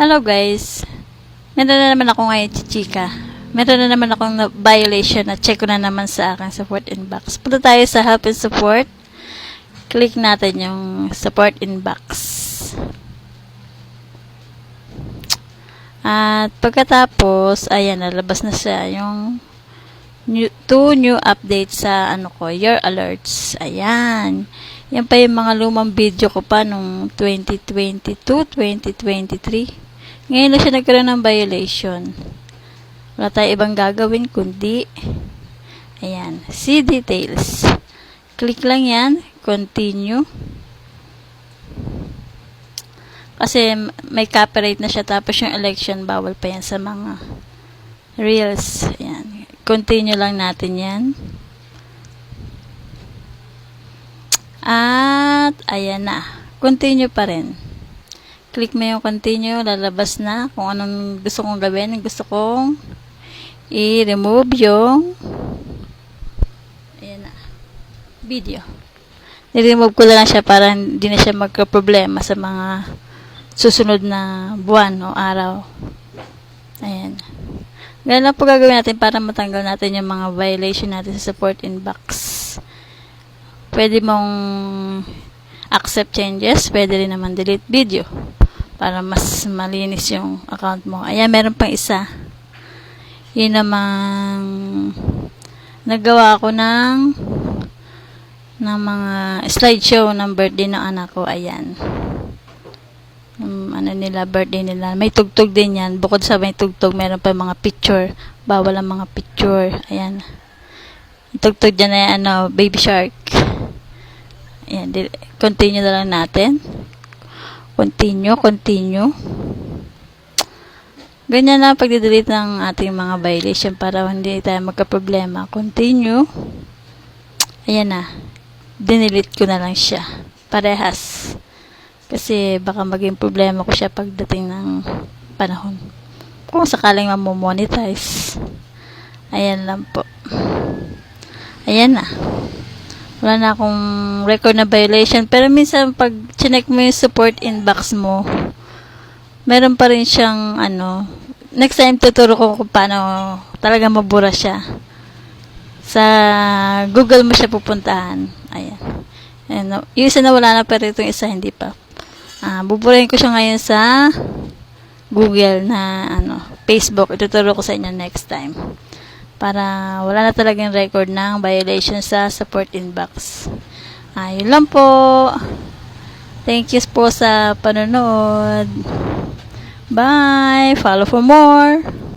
Hello guys. Meron na naman ako ngayon chichika. Meron na naman akong na- violation na check ko na naman sa aking support inbox. Punta tayo sa help and support. Click natin yung support inbox. At pagkatapos, ayan, nalabas na siya yung new, two new updates sa ano ko, your alerts. Ayan. Yan pa yung mga lumang video ko pa nung 2022, 2023. Ngayon na siya nagkaroon ng violation. Wala tayo ibang gagawin kundi ayan, see details. Click lang yan, continue. Kasi may copyright na siya tapos yung election bawal pa yan sa mga reels. Ayan. Continue lang natin yan. At, ayan na. Continue pa rin. Click mo yung continue, lalabas na kung anong gusto kong gawin. Gusto kong i-remove yung ayan na, video. Niremove ko lang siya para hindi na siya magka-problema sa mga susunod na buwan o araw. Ayan. Ganun lang po gagawin natin para matanggal natin yung mga violation natin sa support inbox. Pwede mong accept changes, pwede rin naman delete video para mas malinis yung account mo. Ayan, meron pang isa. Yun namang nagawa ko ng ng mga slideshow ng birthday ng anak ko. Ayan. Yung ano nila, birthday nila. May tugtog din yan. Bukod sa may tugtog, meron pa mga picture. Bawal ang mga picture. Ayan. Tugtog dyan ay ano, baby shark. Ayan. Continue na lang natin. Continue, continue. Ganyan na pagdidelete ng ating mga violation para hindi tayo magka-problema. Continue. Ayan na. Dinidelete ko na lang siya. Parehas. Kasi baka maging problema ko siya pagdating ng panahon. Kung sakaling mamomonetize. Ayan lang po. Ayan na. Wala na akong record na violation. Pero minsan pag chinek mo yung support inbox mo, meron pa rin siyang ano, next time tuturo ko kung paano talaga mabura siya. Sa Google mo siya pupuntahan. Ayan. Ayan. Yung isa na wala na pero itong isa hindi pa. Ah, buburahin ko siya ngayon sa Google na ano, Facebook. Ituturo ko sa inyo next time. Para wala na talagang record ng violation sa support inbox. Ayun lang po. Thank you po sa panonood. Bye! Follow for more!